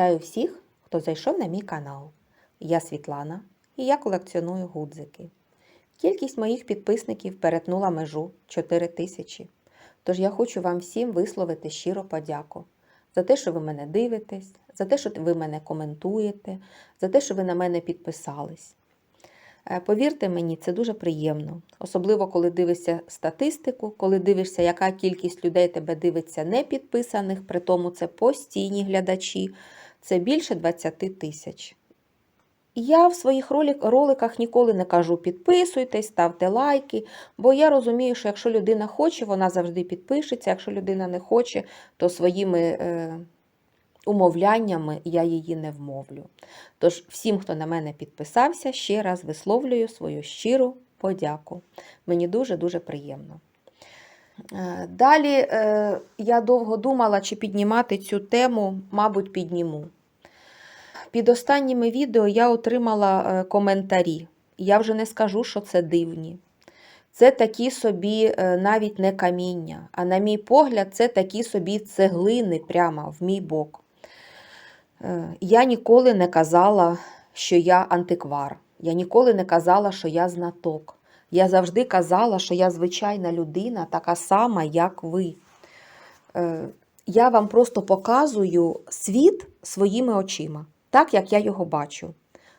Вітаю всіх, хто зайшов на мій канал. Я Світлана і я колекціоную гудзики. Кількість моїх підписників перетнула межу 4 тисячі. Тож я хочу вам всім висловити щиро подяку за те, що ви мене дивитесь, за те, що ви мене коментуєте, за те, що ви на мене підписались. Е, Повірте мені, це дуже приємно, особливо коли дивишся статистику, коли дивишся, яка кількість людей тебе дивиться не підписаних, при тому це постійні глядачі, це більше 20 тисяч. Я в своїх роликах ніколи не кажу підписуйтесь, ставте лайки, бо я розумію, що якщо людина хоче, вона завжди підпишеться. Якщо людина не хоче, то своїми е, умовляннями я її не вмовлю. Тож всім, хто на мене підписався, ще раз висловлюю свою щиру подяку. Мені дуже-дуже приємно. Е, Далі е, я довго думала, чи піднімати цю тему, мабуть, підніму. Під останніми відео я отримала е, коментарі. Я вже не скажу, що це дивні. Це такі собі навіть не каміння, а на мій погляд, це такі собі цеглини прямо в мій бок. Я ніколи не казала, що я антиквар. Я ніколи не казала, що я знаток. Я завжди казала, що я звичайна людина, така сама, як ви. Е, Я вам просто показую світ своїми очима, так як я його бачу.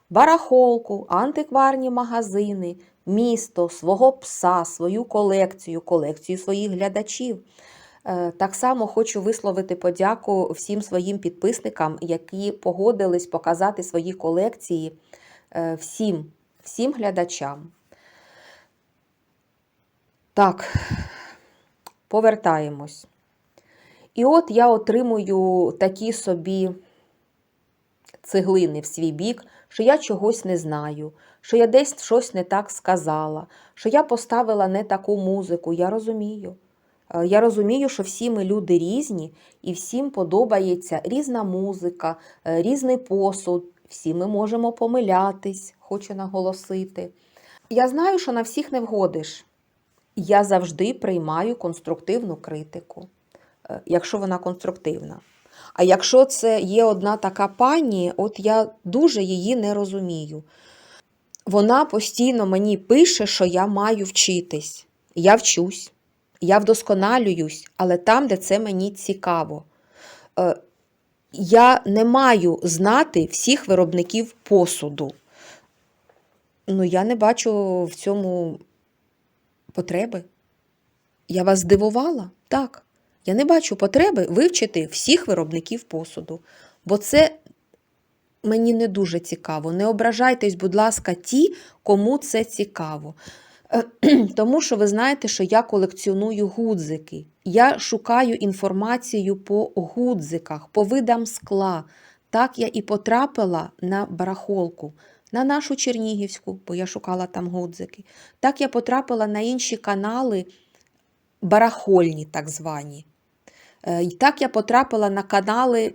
Барахолку, антикварні магазини, місто, свого пса, свою колекцію, колекцію своїх глядачів. Е, Так само хочу висловити подяку всім своїм підписникам, які погодились показати свої колекції е, всім, всім глядачам. Так, повертаємось. І от я отримую такі собі цеглини в свій бік, що я чогось не знаю, що я десь щось не так сказала, що я поставила не таку музику. Я розумію. Е, Я розумію, що всі ми люди різні, і всім подобається різна музика, е, різний посуд. Всі ми можемо помилятись, хочу наголосити. Я знаю, що на всіх не вгодиш. Я завжди приймаю конструктивну критику, е, якщо вона конструктивна. А якщо це є одна така пані, от я дуже її не розумію. Вона постійно мені пише, що я маю вчитись. Я вчусь, я вдосконалююсь, але там, де це мені цікаво. Е, Я не маю знати всіх виробників посуду. Ну, я не бачу в цьому потреби. Я вас здивувала? Так. Я не бачу потреби вивчити всіх виробників посуду, бо це мені не дуже цікаво. Не ображайтесь, будь ласка, ті, кому це цікаво. Тому що ви знаєте, що я колекціоную гудзики. Я шукаю інформацію по гудзиках, по видам скла. Так я і потрапила на барахолку, на нашу Чернігівську, бо я шукала там гудзики. Так я потрапила на інші канали барахольні, так звані. Е, І так я потрапила на канали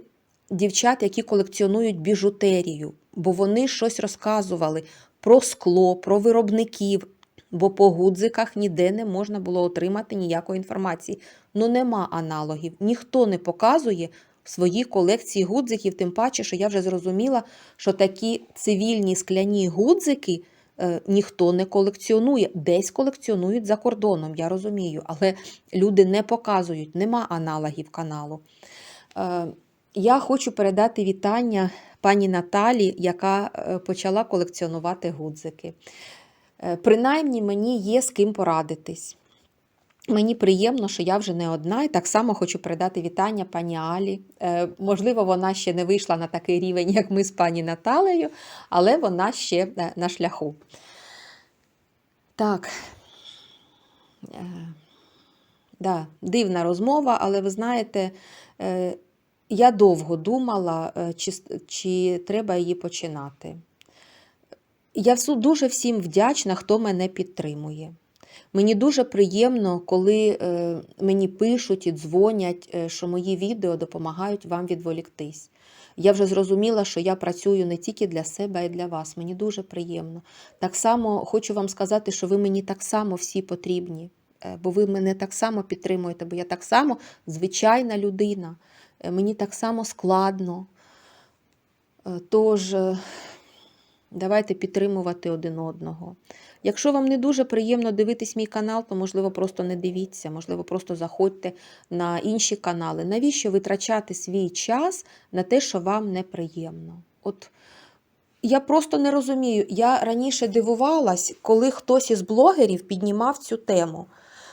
дівчат, які колекціонують біжутерію, бо вони щось розказували про скло, про виробників, бо по гудзиках ніде не можна було отримати ніякої інформації. Ну, нема аналогів. Ніхто не показує свої колекції гудзиків, тим паче, що я вже зрозуміла, що такі цивільні скляні гудзики е, ніхто не колекціонує. Десь колекціонують за кордоном, я розумію, але люди не показують, нема аналогів каналу. Е, я хочу передати вітання пані Наталі, яка е, почала колекціонувати гудзики. Е, Принаймні мені є з ким порадитись. Мені приємно, що я вже не одна, і так само хочу передати вітання пані Алі. Е, можливо, вона ще не вийшла на такий рівень, як ми з пані Наталею, але вона ще е, на шляху. Так. Е, да, дивна розмова, але ви знаєте, е, я довго думала, е, чи, чи треба її починати. Я дуже всім вдячна, хто мене підтримує. Мені дуже приємно, коли е, мені пишуть і дзвонять, е, що мої відео допомагають вам відволіктись. Я вже зрозуміла, що я працюю не тільки для себе, а й для вас. Мені дуже приємно. Так само хочу вам сказати, що ви мені так само всі потрібні, е, бо ви мене так само підтримуєте, бо я так само звичайна людина. Мені так само складно. Тож, давайте підтримувати один одного. Якщо вам не дуже приємно дивитись мій канал, то можливо просто не дивіться, можливо, просто заходьте на інші канали. Навіщо витрачати свій час на те, що вам неприємно? От я просто не розумію. Я раніше дивувалась, коли хтось із блогерів піднімав цю тему.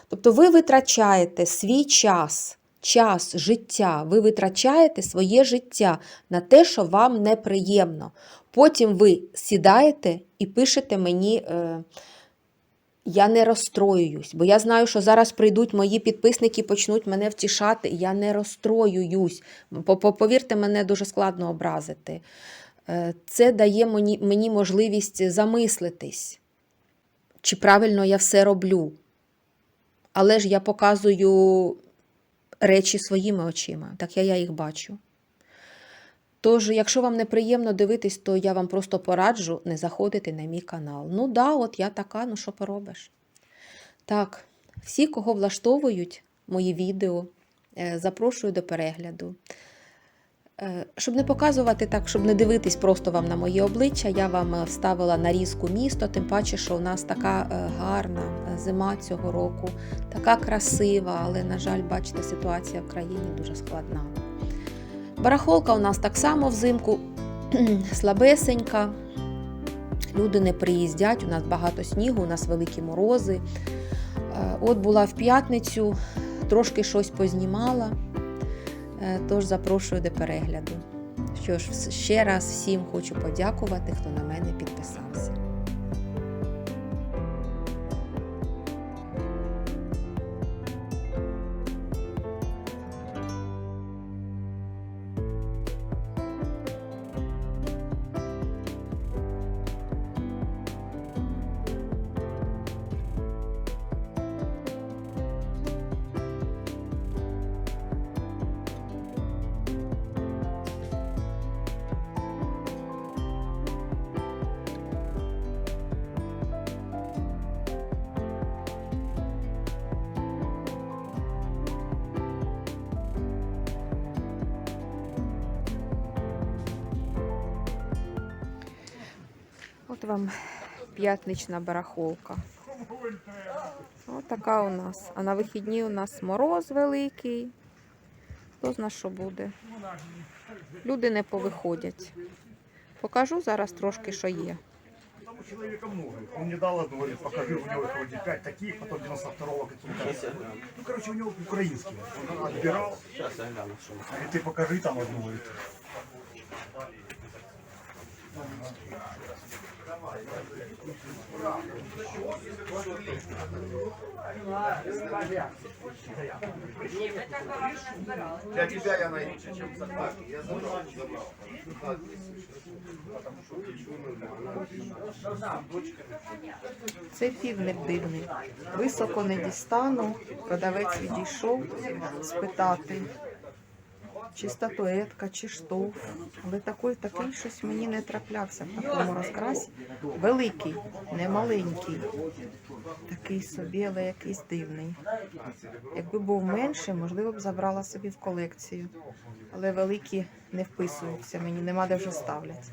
Тобто ви витрачаєте свій час, час, життя, ви витрачаєте своє життя на те, що вам неприємно. Потім ви сідаєте і пишете мені. Е, я не розстроююсь, бо я знаю, що зараз прийдуть мої підписники і почнуть мене втішати. Я не розстроююсь. По- по- Повірте, мене дуже складно образити. Е, Це дає мені можливість замислитись, чи правильно я все роблю. Але ж я показую речі своїми очима, так я, я їх бачу. Тож, якщо вам неприємно дивитись, то я вам просто пораджу не заходити на мій канал. Ну да, от я така, ну що поробиш. Так, всі, кого влаштовують мої відео, е, запрошую до перегляду. Е, Щоб не показувати так, щоб не дивитись просто вам на моє обличчя, я вам е, вставила нарізку місто, тим паче, що у нас така е, гарна зима цього року, така красива, але, на жаль, бачите, ситуація в країні дуже складна. Барахолка у нас так само взимку слабесенька. Люди не приїздять, у нас багато снігу, у нас великі морози. От була в п'ятницю, трошки щось познімала, тож запрошую до перегляду. Що ж, ще раз всім хочу подякувати, хто на мене підписався. Вам п'ятнична барахолка. Ось така у нас. А на вихідні у нас мороз великий. Хто зна, що буде. Люди не повиходять. Покажу зараз трошки, що є. Там у человека много. Он мне дал одну, говорит, покажи, у их вроде 5 таких, потом 92-го какие-то. Ну, короче, у него украинские. Он отбирал. Сейчас я гляну, что Говорит, ты покажи там одну, Для тебя я найду, чем так. Я забрал, забрал. Це півник дивний. Високо не дістану. Продавець відійшов спитати, чи статуетка, чи штоф. Але такий, такий щось мені не траплявся в такому розкрасі. Великий, не маленький. Такий собі, але якийсь дивний. Якби був менше, можливо б забрала собі в колекцію. Але великі не вписуються, мені нема де вже ставлять.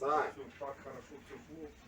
Сань. Да. Чернігівщини, Коростень,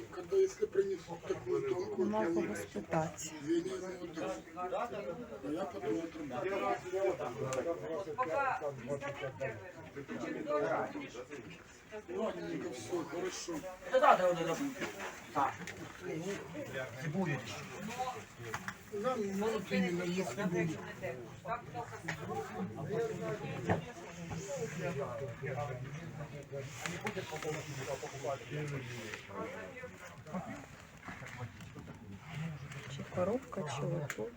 Нема кого спитати. я не отдам. А я потом отрубаю. Ладненько, все, хорошо. Да, ну вот именно, если будет. Коробка чи отут.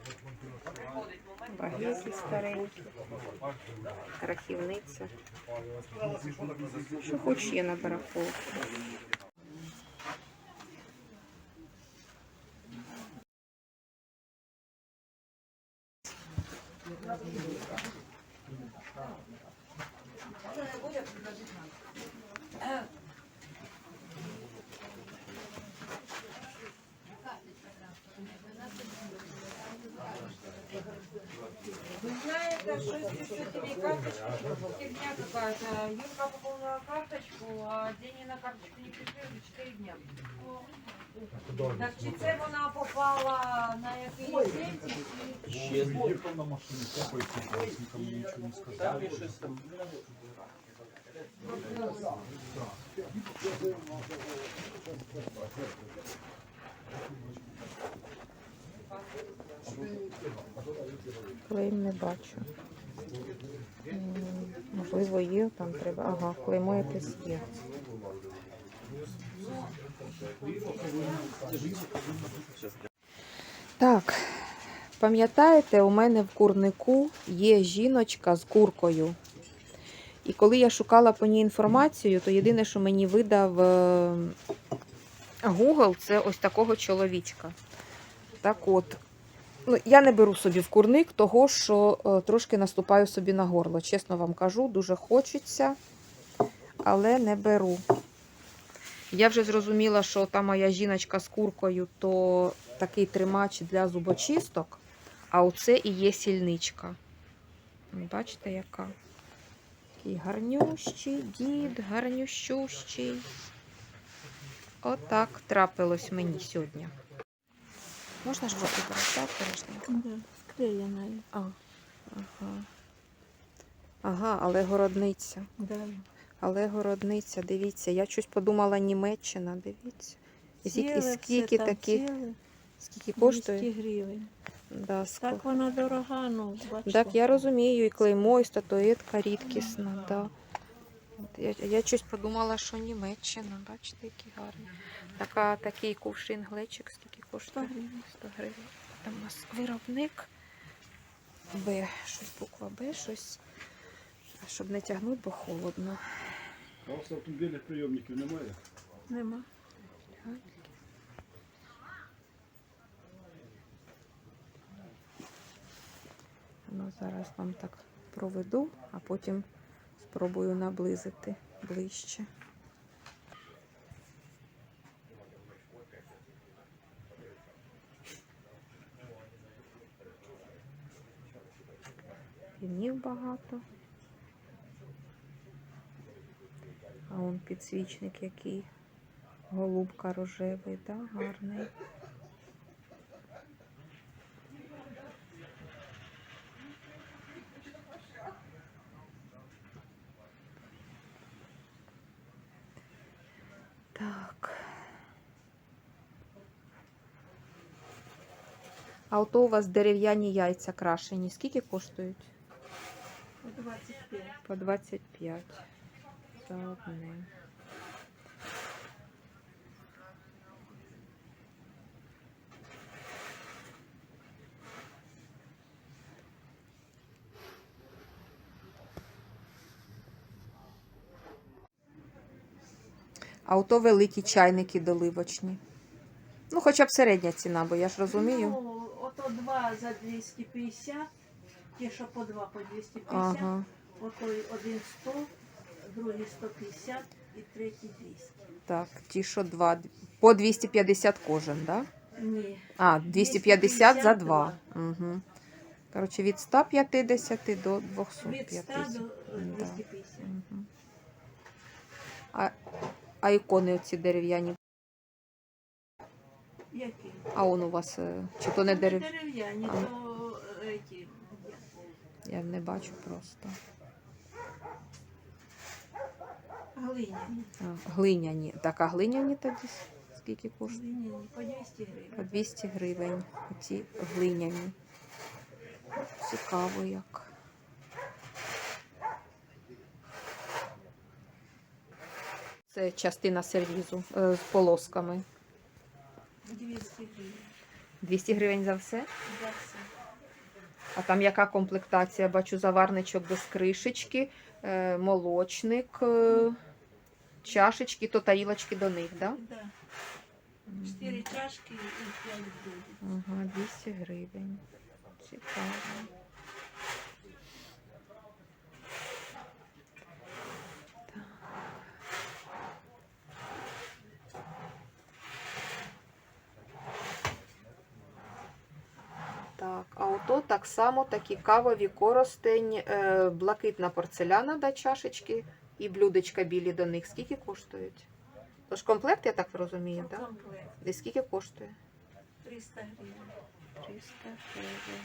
Багети старенькі. Рахівниця. Що хоч є на барахолці. Вы знаете, что если карточку, фигня какая-то. Юлька пополнила карточку, а деньги на карточку не пришли вже 4 дня. Так чи це вона попала на якийсь день? чи- Ехал на машине, какой никому ничего не сказал. Клейм не бачу. Можливо, є, там треба. Ага, клеймо якесь є. Так, пам'ятаєте, у мене в курнику є жіночка з куркою. І коли я шукала по ній інформацію, то єдине, що мені видав е, Google, це ось такого чоловічка. Так от, Ну, я не беру собі в курник того, що е, трошки наступаю собі на горло. Чесно вам кажу, дуже хочеться, але не беру. Я вже зрозуміла, що та моя жіночка з куркою то такий тримач для зубочисток, а оце і є сільничка. Бачите, яка? Такий гарнющий дід, гарнющущий. Отак трапилось мені сьогодні. Можна ж воду брати, так, бережненько? Да, склеєна. А, ага. Ага, але городниця. Да. Але городниця, дивіться, я щось подумала Німеччина, дивіться. І скільки, і скільки все там, такі, ціле, скільки 200 коштує? гривень. Да, ско- Так вона дорога, ну, бачите. Так, я розумію, і клеймо, і статуетка рідкісна, да. Я, я щось подумала, що Німеччина, бачите, які гарні. Така, такий кувшин глечик, скільки 100 коштує? гривень. 100 гривень. Там у нас виробник Б, щось буква Б, щось, щоб не тягнути, бо холодно. А у вас автомобільних прийомників немає? Нема. Ну, зараз вам так проведу, а потім спробую наблизити ближче. Пінів багато. А он підсвічник який. Голубка рожевий, да, гарний. Так. А ото у вас дерев'яні яйця крашені. Скільки коштують? 25. По 25. За одне. А ото великі чайники доливочні. Ну, хоча б середня ціна, бо я ж розумію. Ну, ото два за 250, ті, що по два по 250, Ага. ото один 100, другий 150 і третій 200. Так, ті, що два. По 250 кожен, так? Да? Ні. А, 250 за 2. 252. Угу. Коротше, від 150 до Від 250. 100 до Да. е, 250. Мгм. А, а ікони оці дерев'яні. Які? А он у вас, е, чи то не дерев... Дерев'яні, А. то е, ті. Я не бачу просто. Глиняні. А, глиняні. Так, а глиняні тоді скільки коштують? Глиняні по 200 гривень. По 200 гривень. Оці глиняні. Цікаво як. Це частина сервізу е, з полосками. 200 гривень. 200 гривень за все? За все. А там яка комплектація? Бачу заварничок без кришечки, е, молочник, е, чашечки, то тарілочки до них, так? Да? Да. Чотири чашки і п'ять гривень. Ага, 200 гривень. Цікаво. Так, а ото так само такі кавові коростень, е, блакитна порцеляна да, чашечки і блюдечка білі до них. Скільки коштують? Тож комплект, я так розумію, так? Да? І скільки коштує? 300 гривень. 300 гривень.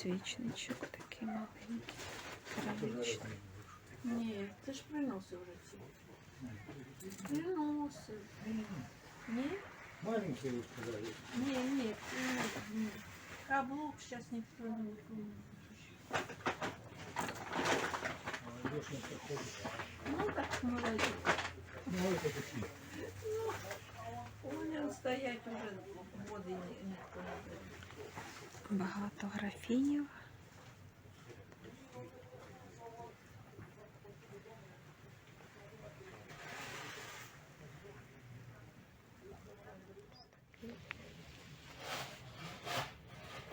Підсвічничок такий маленький, травичний. Ні, ти ж приносив вже ці. Приносив. Ні? Маленькие вы сказали. Ні, ні, приносив. Ні. Каблук зараз ніхто не приносить. Молодежь не приходит. Ну так молодець. Ну, это такие. Вони стоять уже води ні- ніхто не бере. Багато графінів.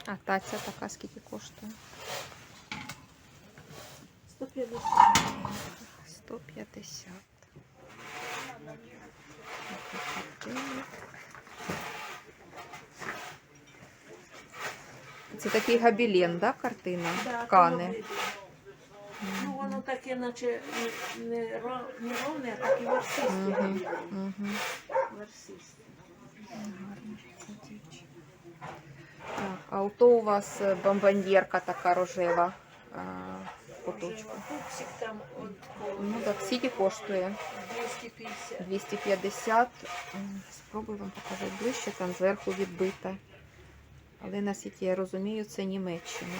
А таця така скільки коштує? 150. 150. Це такий габілен, да, картина? Да, Ткани. Ну, воно таке, наче не, не, ровне, а таке версисте. Мгм. Версисте. Так, а ото у вас е, бомбоньєрка така рожева а, куточку. Там от Ну так, скільки коштує? 250. 250. Спробую вам показати ближче, там зверху відбита. Але наскільки я розумію, це Німеччина.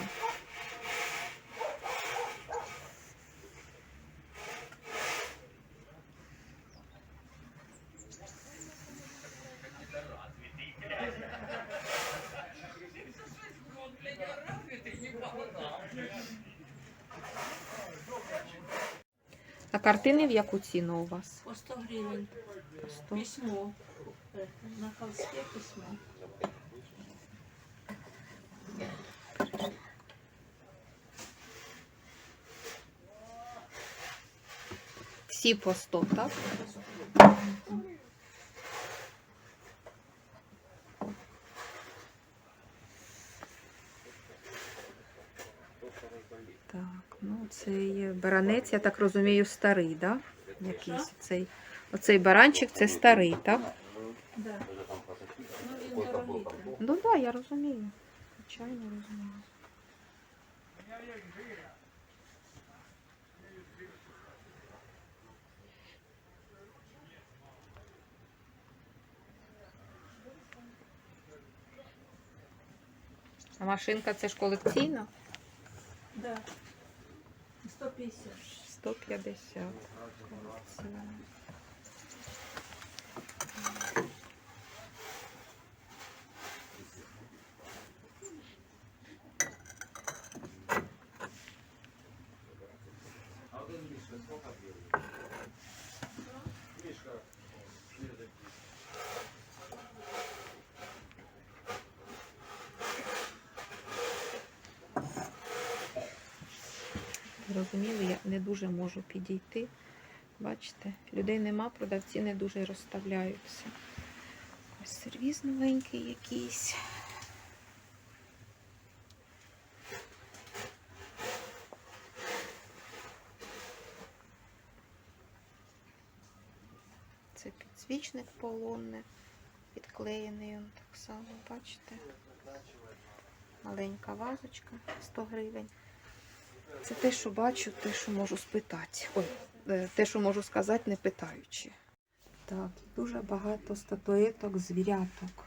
А картини в яку ціну у вас? По 100 гривень. По 100. Письмо. На холсте письмо. Всі по 100, так? Так, ну цей баранець, я так розумію, старий, да? Якийсь цей. Оцей баранчик це старий, так? Да. Ну, він дорогий. Ну так, да, я розумію. Звичайно розумію. А машинка це ж колекційна? Да. 150. 150. Колекційна. Зрозуміло, я не дуже можу підійти. Бачите, людей нема, продавці не дуже розставляються. Ось сервіз новенький якийсь. Це підсвічник полонне, підклеєний он так само, бачите? Маленька вазочка 100 гривень. Це те, що бачу, те, що можу спитати. Ой, е, те, що можу сказати, не питаючи. Так, дуже багато статуеток, звіряток.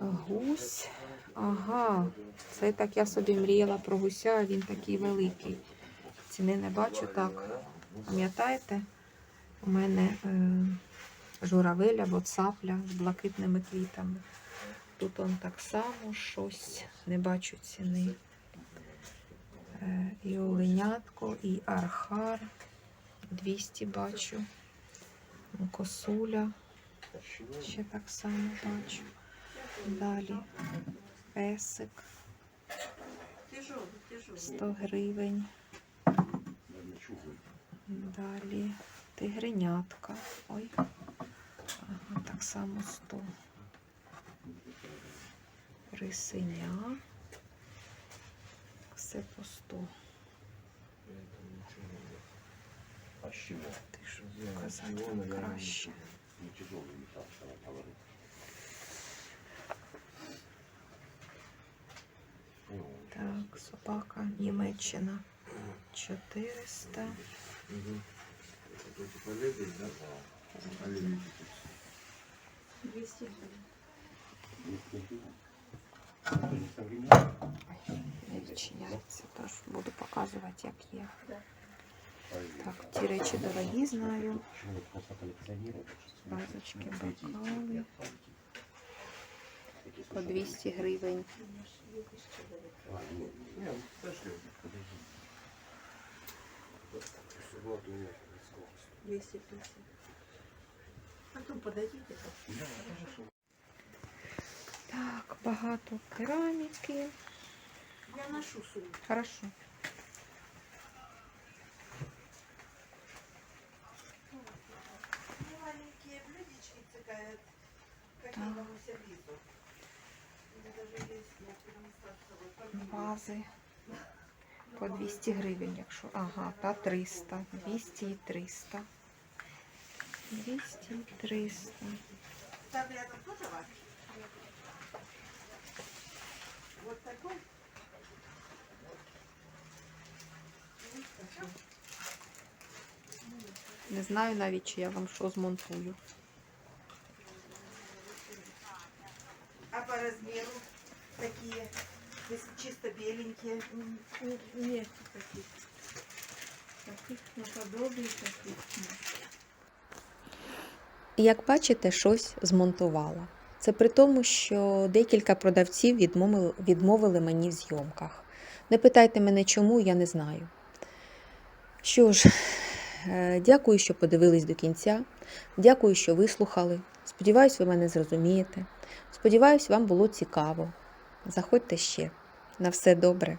Гусь. Ага, це так я собі мріяла про гуся, він такий великий. Ціни не бачу так. Пам'ятаєте? У мене е, журавель або цапля з блакитними квітами. Тут он так само щось, не бачу ціни. Е, і оленятко, і архар. 200 бачу. Косуля. Ще так само бачу. Далі песик Тяжелый, тяжелый. 100 гривень. Далі тигренятка. Ой. Так само 100. Рисеня. Все по 100. Ти ж показати вам краще. Так, собака Німеччина. 400. Двести. Не відчиняється, тож буду показувати, як є. Так, ті речі дорогі знаю. Вазочки, бокали. По 200 гривень. Двести пятьдесят. Потом подойдите. Так, багато кераміки. Я ношу сумку. Хорошо. Маленькие блюдечки цикают. Какие? У меня даже есть на термостат с собой. Вази. По 200 гривень, якщо. Ага, та 300. 200 і 300. 200 і 300. Там рядом тоже ваш? Не знаю навіть, чи я вам що змонтую. А по размеру такие, если чисто беленькие. Нет таких. Таких таких. Як бачите, щось змонтувала. Це при тому, що декілька продавців відмовили, відмовили мені в зйомках. Не питайте мене чому, я не знаю. Що ж, дякую, що подивились до кінця. Дякую, що вислухали. Сподіваюсь, ви мене зрозумієте. Сподіваюсь, вам було цікаво. Заходьте ще. На все добре.